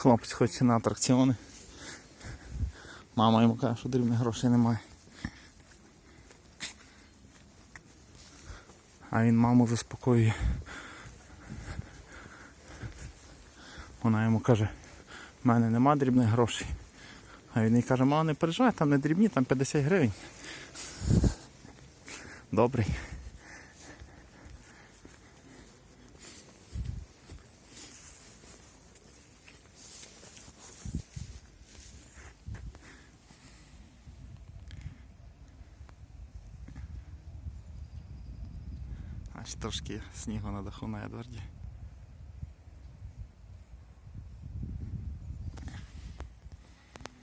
Хлопець хоче на атракціони. Мама йому каже, що дрібних грошей немає. А він маму заспокоює. Вона йому каже, в мене нема дрібних грошей. А він їй каже, мама, не переживай, там не дрібні, там 50 гривень. Добрий. Аж трошки снігу на даху на Едварді.